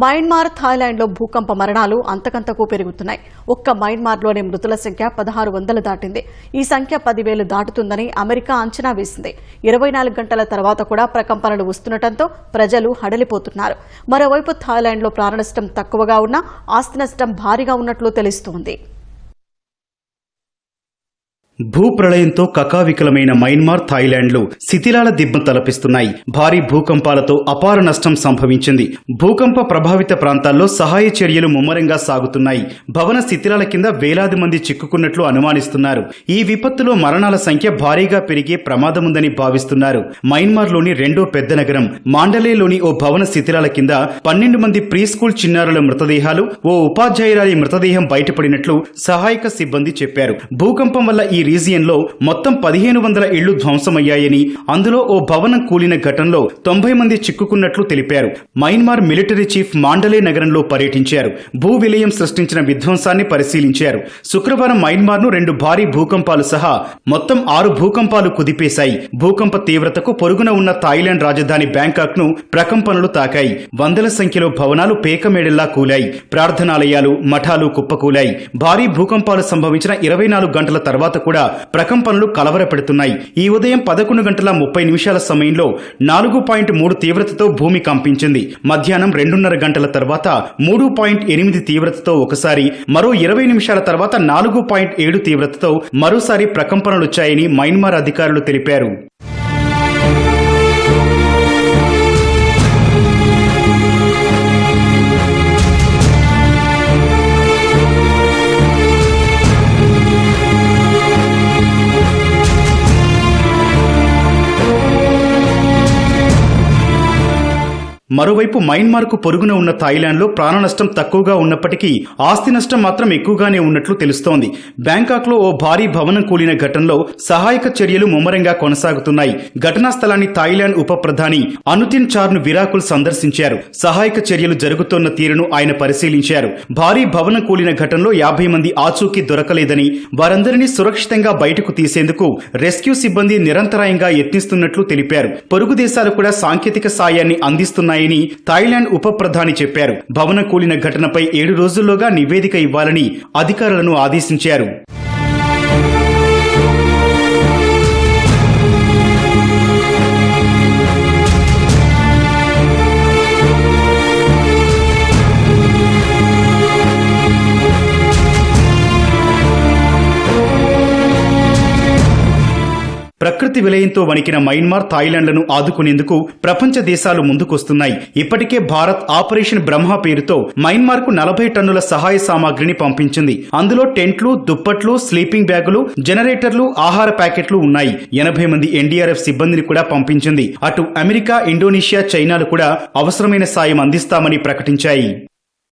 Myanmar థాయిలాండ్లో భూకంప మరణాలు అంతకంతకు పెరుగుతున్నాయి. ఒక్క మయన్మార్లోని మృతుల సంఖ్య పదహారు వందలు దాటింది. ఈ సంఖ్య పదివేలు దాటుతుందని అమెరికా అంచనా వేసింది. ఇరవై నాలుగు గంటల తర్వాత కూడా ప్రకంపనలు వస్తుండటంతో ప్రజలు హడలిపోతున్నారు. మరోవైపు థాయిలాండ్లో ప్రాణనష్టం తక్కువగా ఉన్నా ఆస్తి నష్టం భారీగా ఉన్నట్లు తెలుస్తోంది. భూప్రళయంతో కకావికలమైన మయన్మార్ థాయిలాండ్లు శిథిలాల దిబ్బ తలపిస్తున్నాయి. భారీ భూకంపాలతో అపార నష్టం సంభవించింది. భూకంప ప్రభావిత ప్రాంతాల్లో సహాయ చర్యలు ముమ్మరంగా సాగుతున్నాయి. భవన శిథిలాల కింద వేలాది మంది చిక్కుకున్నట్లు అనుమానిస్తున్నారు. ఈ విపత్తులో మరణాల సంఖ్య భారీగా పెరిగే ప్రమాదముందని భావిస్తున్నారు. మయన్మార్లోని రెండో పెద్ద నగరం మాండలేలోని ఓ భవన శిథిలాల కింద పన్నెండు మంది ప్రీ స్కూల్ చిన్నారుల మృతదేహాలు ఓ ఉపాధ్యాయురాలి మృతదేహం బయటపడినట్లు సహాయక సిబ్బంది చెప్పారు. భూకంపం వల్ల ఈ రీజియన్లో మొత్తం పదిహేను వందల ఇళ్ళు ధ్వంసమయ్యాయని అందులో ఓ భవనం కూలిన ఘటనలో తొంభై మంది చిక్కుకున్నట్లు తెలిపారు. మయన్మార్ మిలిటరీ చీఫ్ మాండలే నగరంలో పర్యటించారు. భూ విలయం సృష్టించిన విధ్వంసాన్ని పరిశీలించారు. శుక్రవారం మయన్మార్ను రెండు భారీ భూకంపాలు సహా మొత్తం ఆరు భూకంపాలు కుదిపేశాయి. భూకంప తీవ్రతకు పొరుగున ఉన్న థాయిలాండ్ రాజధాని బ్యాంకాక్ను ప్రకంపనలు తాకాయి. వందల సంఖ్యలో భవనాలు పేకమేడల్లా కూలాయి. ప్రార్థనాలయాలు మఠాలు కుప్పకూలాయి. భారీ భూకంపాలు సంభవించిన ఇరవై నాలుగు గంటల తర్వాత కూడా ప్రకంపనలు కలవరపెడుతున్నాయి. ఈ ఉదయం పదకొండు గంటల ముప్పై నిమిషాల సమయంలో నాలుగు పాయింట్ మూడు తీవ్రతతో భూమి కంపించింది. మధ్యాహ్నం రెండున్నర గంటల తర్వాత మూడు పాయింట్ ఎనిమిది తీవ్రతతో ఒకసారి మరో ఇరవై నిమిషాల తర్వాత నాలుగు పాయింట్ ఏడు తీవ్రతతో మరోసారి ప్రకంపనలొచ్చాయని మయన్మార్ అధికారులు తెలిపారు. మరోవైపు మయన్మార్కు పొరుగున ఉన్న థాయిలాండ్లో ప్రాణ నష్టం తక్కువగా ఉన్నప్పటికీ ఆస్తి నష్టం మాత్రం ఎక్కువగానే ఉన్నట్లు తెలుస్తోంది. బ్యాంకాక్లో ఓ భారీ భవనం కూలిన ఘటనలో సహాయక చర్యలు ముమ్మరంగా కొనసాగుతున్నాయి. ఘటనా స్థలాన్ని థాయిలాండ్ ఉప ప్రధాని అనుతిన్ చార్ను విరాకులు సందర్శించారు. సహాయక చర్యలు జరుగుతోన్న తీరును ఆయన పరిశీలించారు. భారీ భవనం కూలిన ఘటనలో యాభై మంది ఆచూకీ దొరకలేదని వారందరినీ సురక్షితంగా బయటకు తీసేందుకు రెస్క్యూ సిబ్బంది నిరంతరాయంగా యత్నిస్తున్నట్లు తెలిపారు. పొరుగు దేశాలు కూడా సాంకేతిక సాయాన్ని అందిస్తున్నాయి ఉన్నాయని థాయిలాండ్ ఉప ప్రధాని చెప్పారు. భవనం కూలిన ఘటనపై ఏడు రోజుల్లోగా నివేదిక ఇవ్వాలని అధికారులను ఆదేశించారు. ప్రకృతి విలయంతో వణికిన మయన్మార్ థాయిలాండ్లను ఆదుకునేందుకు ప్రపంచ దేశాలు ముందుకొస్తున్నాయి. ఇప్పటికే భారత్ ఆపరేషన్ బ్రహ్మ పేరుతో మయన్మార్కు నలభై టన్నుల సహాయ సామాగ్రిని పంపించింది. అందులో టెంట్లు దుప్పట్లు స్లీపింగ్ బ్యాగులు జనరేటర్లు ఆహార ప్యాకెట్లు ఉన్నాయి. ఎనభై మంది ఎన్డీఆర్ఎఫ్ సిబ్బందిని కూడా పంపించింది. అటు అమెరికా ఇండోనేషియా చైనాలు కూడా అవసరమైన సాయం అందిస్తామని ప్రకటించాయి.